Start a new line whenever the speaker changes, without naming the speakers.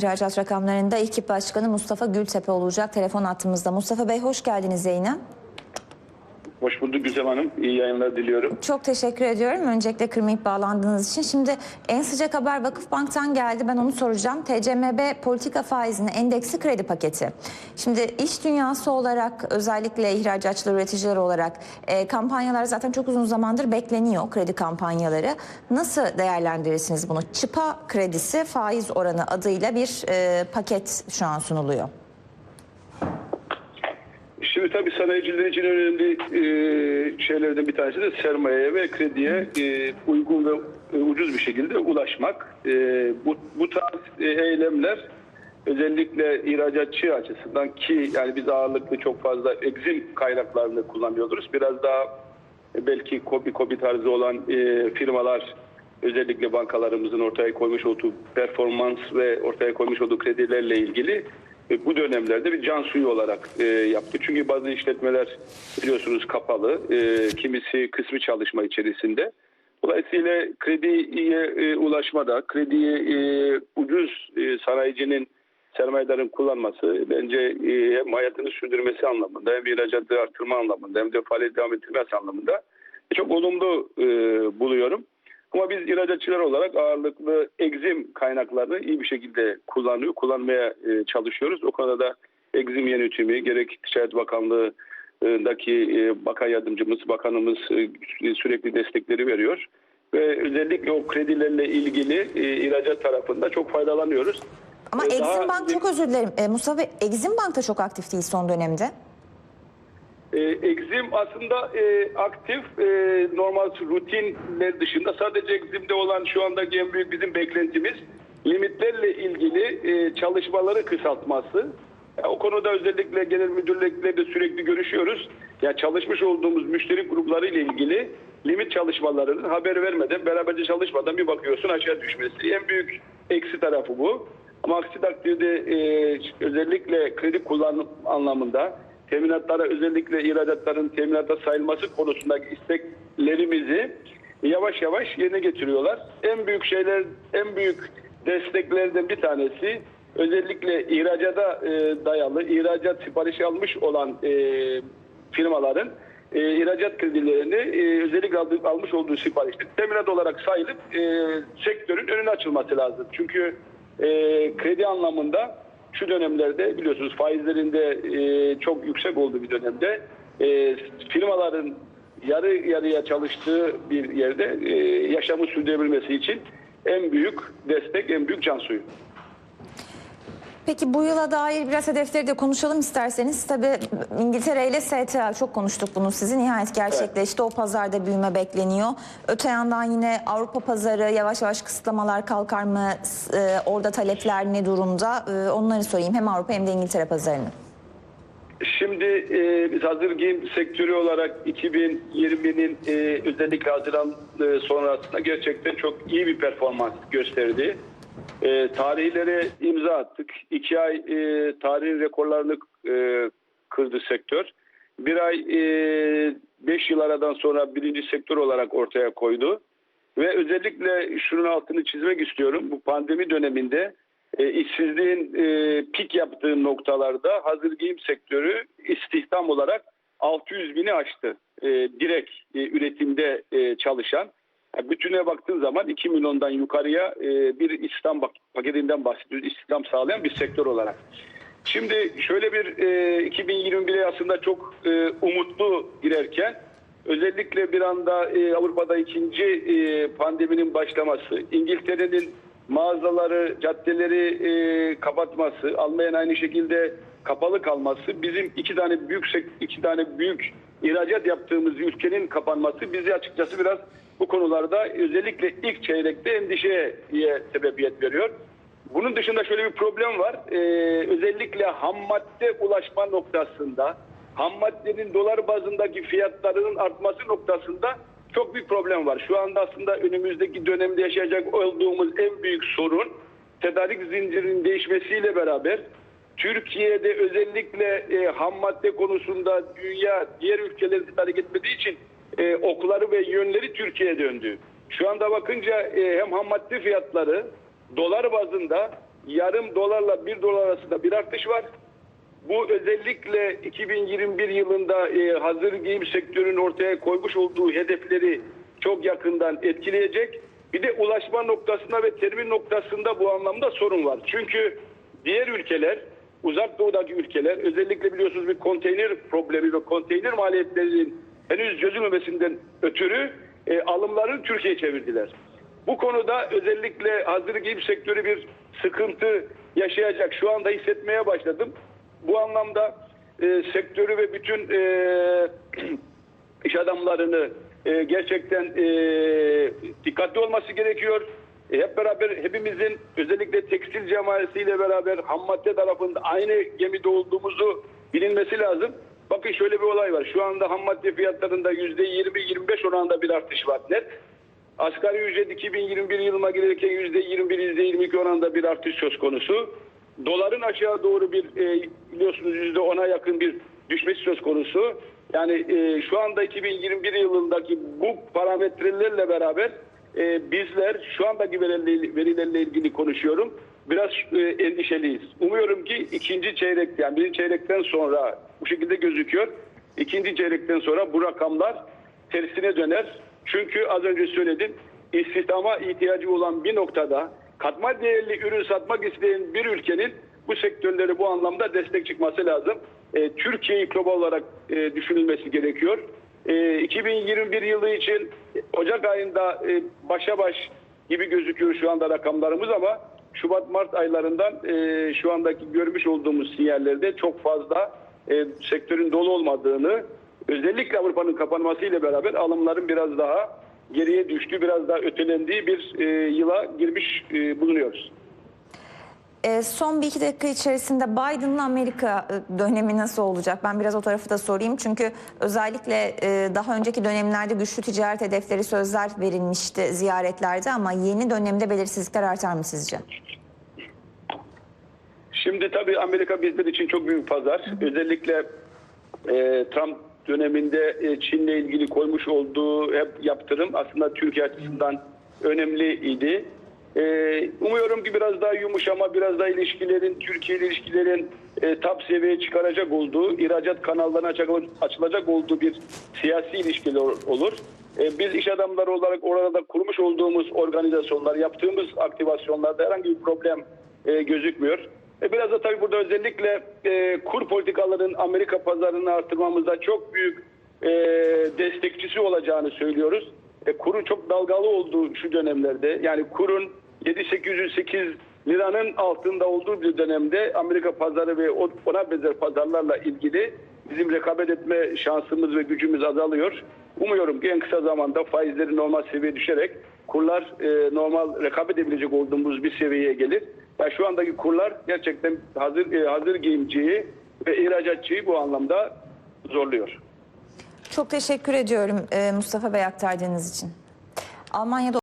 İhracat rakamlarında ekip başkanı Mustafa Gültepe olacak telefon attığımızda. Mustafa Bey hoş geldiniz yayına.
Hoş bulduk Güzem Hanım. İyi yayınlar diliyorum.
Çok teşekkür ediyorum. Öncelikle kırmayıp bağlandığınız için. Şimdi en sıcak haber Vakıfbank'tan geldi. Ben onu soracağım. TCMB politika faizinin endeksi kredi paketi. Şimdi iş dünyası olarak özellikle ihracatçılar, üreticiler olarak e, kampanyalar zaten çok uzun zamandır bekleniyor kredi kampanyaları. Nasıl değerlendirirsiniz bunu? Çıpa kredisi faiz oranı adıyla bir e, paket şu an sunuluyor.
Şimdi tabii sanayiciler için önemli e, şeylerden bir tanesi de sermayeye ve krediye e, uygun ve e, ucuz bir şekilde ulaşmak. E, bu, bu tarz e, eylemler özellikle ihracatçı açısından ki yani biz ağırlıklı çok fazla egzim kaynaklarını kullanıyoruz. Biraz daha belki kobi kobi tarzı olan e, firmalar özellikle bankalarımızın ortaya koymuş olduğu performans ve ortaya koymuş olduğu kredilerle ilgili e, bu dönemlerde bir can suyu olarak e, yaptı. Çünkü bazı işletmeler biliyorsunuz kapalı, e, kimisi kısmı çalışma içerisinde. Dolayısıyla krediye e, ulaşmada, krediyi e, ucuz e, sanayicinin sermayedarın kullanması bence e, hem hayatını sürdürmesi anlamında hem ihracatı artırma anlamında hem de faaliyet devam ettirmesi anlamında çok olumlu e, buluyorum. Ama biz ihracatçılar olarak ağırlıklı egzim kaynaklarını iyi bir şekilde kullanıyor, kullanmaya e, çalışıyoruz. O konuda da egzim yönetimi gerek Ticaret Bakanlığı'ndaki e, bakan yardımcımız, bakanımız e, sürekli destekleri veriyor. Ve özellikle o kredilerle ilgili ihracat tarafında çok faydalanıyoruz.
Ama Exim Bank çok özür dilerim. E, Mustafa Bey, Exim Bank da çok aktif değil son dönemde.
E, Exim aslında e, aktif e, normal rutinler dışında sadece Exim'de olan şu andaki en büyük bizim beklentimiz limitlerle ilgili e, çalışmaları kısaltması. Ya, o konuda özellikle genel müdürlükle de sürekli görüşüyoruz. Ya çalışmış olduğumuz müşteri grupları ile ilgili limit çalışmalarının haber vermeden, beraberce çalışmadan bir bakıyorsun aşağı düşmesi. En büyük eksi tarafı bu. Ama aksi takdirde e, özellikle kredi kullanım anlamında teminatlara özellikle ihracatların teminata sayılması konusundaki isteklerimizi yavaş yavaş yerine getiriyorlar. En büyük şeyler, en büyük desteklerden bir tanesi özellikle ihracata e, dayalı, ihracat siparişi almış olan e, firmaların e, ihracat kredilerini e, özellikle aldı- almış olduğu siparişleri teminat olarak sayılıp e, sektörün önüne açılması lazım. Çünkü e, kredi anlamında şu dönemlerde biliyorsunuz faizlerinde e, çok yüksek olduğu bir dönemde e, firmaların yarı yarıya çalıştığı bir yerde e, yaşamı sürdürebilmesi için en büyük destek, en büyük can suyu.
Peki bu yıla dair biraz hedefleri de konuşalım isterseniz. Tabii İngiltere ile STA çok konuştuk bunu sizi. Nihayet gerçekleşti. O pazarda büyüme bekleniyor. Öte yandan yine Avrupa pazarı yavaş yavaş kısıtlamalar kalkar mı? S- e, orada talepler ne durumda? E, onları sorayım. Hem Avrupa hem de İngiltere pazarını.
Şimdi e, biz hazır giyim sektörü olarak 2020'nin e, özellikle Haziran e, sonrasında gerçekten çok iyi bir performans gösterdi. E, tarihlere imza attık. İki ay e, tarihin rekorlarını e, kırdı sektör. Bir ay e, beş yıl aradan sonra birinci sektör olarak ortaya koydu. Ve özellikle şunun altını çizmek istiyorum. Bu pandemi döneminde e, işsizliğin e, pik yaptığı noktalarda hazır giyim sektörü istihdam olarak 600 bini aştı. E, direkt e, üretimde e, çalışan. Yani bütüne baktığın zaman 2 milyondan yukarıya e, bir istihdam paketinden bahsediyoruz. İstihdam sağlayan bir sektör olarak. Şimdi şöyle bir e, 2021'e aslında çok e, umutlu girerken özellikle bir anda e, Avrupa'da ikinci e, pandeminin başlaması, İngiltere'nin mağazaları, caddeleri e, kapatması, Almanya aynı şekilde kapalı kalması, bizim iki tane büyük iki tane büyük ihracat yaptığımız ülkenin kapanması bizi açıkçası biraz bu konularda özellikle ilk çeyrekte endişeye sebebiyet veriyor. Bunun dışında şöyle bir problem var. Ee, özellikle ham madde ulaşma noktasında, ham maddenin dolar bazındaki fiyatlarının artması noktasında çok büyük problem var. Şu anda aslında önümüzdeki dönemde yaşayacak olduğumuz en büyük sorun tedarik zincirinin değişmesiyle beraber Türkiye'de özellikle e, ham madde konusunda dünya diğer ülkeleri tedarik etmediği için e, okları ve yönleri Türkiye'ye döndü. Şu anda bakınca e, hem ham madde fiyatları dolar bazında yarım dolarla bir dolar arasında bir artış var. Bu özellikle 2021 yılında e, hazır giyim sektörünün ortaya koymuş olduğu hedefleri çok yakından etkileyecek. Bir de ulaşma noktasında ve temin noktasında bu anlamda sorun var. Çünkü diğer ülkeler, uzak doğudaki ülkeler özellikle biliyorsunuz bir konteyner problemi ve konteyner maliyetlerinin henüz çözülmemesinden ötürü e, alımlarını Türkiye'ye çevirdiler. Bu konuda özellikle hazır giyim sektörü bir sıkıntı yaşayacak. Şu anda hissetmeye başladım. Bu anlamda e, sektörü ve bütün e, iş adamlarını e, gerçekten e, dikkatli olması gerekiyor. E, hep beraber hepimizin özellikle tekstil cemaatiyle beraber ham madde tarafında aynı gemide olduğumuzu bilinmesi lazım. Bakın şöyle bir olay var. Şu anda ham madde fiyatlarında %20-25 oranında bir artış var net. Asgari ücret 2021 yılına gelirken %21, %22 oranında bir artış söz konusu. Doların aşağı doğru bir e, biliyorsunuz %10'a yakın bir düşmesi söz konusu. Yani e, şu anda 2021 yılındaki bu parametrelerle beraber e, bizler şu andaki verilerle, verilerle ilgili konuşuyorum. Biraz e, endişeliyiz. Umuyorum ki ikinci çeyrek yani birinci çeyrekten sonra bu şekilde gözüküyor. İkinci çeyrekten sonra bu rakamlar tersine döner. Çünkü az önce söyledim istihdama ihtiyacı olan bir noktada katma değerli ürün satmak isteyen bir ülkenin bu sektörleri bu anlamda destek çıkması lazım. E, Türkiye'yi global olarak e, düşünülmesi gerekiyor. E, 2021 yılı için Ocak ayında e, başa baş gibi gözüküyor şu anda rakamlarımız ama Şubat-Mart aylarından e, şu andaki görmüş olduğumuz sinyallerde çok fazla e, sektörün dolu olmadığını özellikle Avrupa'nın kapanmasıyla beraber alımların biraz daha geriye düştüğü, biraz daha ötelendiği bir yıla girmiş bulunuyoruz.
E, son bir iki dakika içerisinde Biden'la Amerika e, dönemi nasıl olacak? Ben biraz o tarafı da sorayım. Çünkü özellikle e, daha önceki dönemlerde güçlü ticaret hedefleri sözler verilmişti ziyaretlerde ama yeni dönemde belirsizlikler artar mı sizce?
Şimdi tabii Amerika bizler için çok büyük pazar. Özellikle e, Trump döneminde e, Çin'le ilgili koymuş olduğu hep yaptırım aslında Türkiye açısından önemliydi. E, umuyorum ki biraz daha yumuşama, biraz daha ilişkilerin, Türkiye ile ilişkilerin e, top seviyeye çıkaracak olduğu, ihracat kanallarına açacak- açılacak olduğu bir siyasi ilişkiler olur. E, biz iş adamları olarak orada kurmuş olduğumuz organizasyonlar, yaptığımız aktivasyonlarda herhangi bir problem e, gözükmüyor. E, biraz da tabii burada özellikle e, kur politikalarının Amerika pazarını artırmamızda çok büyük e, destekçisi olacağını söylüyoruz. E, kurun çok dalgalı olduğu şu dönemlerde yani kurun 7808 liranın altında olduğu bir dönemde Amerika pazarı ve ona benzer pazarlarla ilgili bizim rekabet etme şansımız ve gücümüz azalıyor. Umuyorum ki en kısa zamanda faizlerin normal seviyeye düşerek kurlar e, normal rekabet edebilecek olduğumuz bir seviyeye gelir. Yani şu andaki kurlar gerçekten hazır e, hazır giyimciyi ve ihracatçıyı bu anlamda zorluyor.
Çok teşekkür ediyorum e, Mustafa Bey aktardığınız için. Almanya'da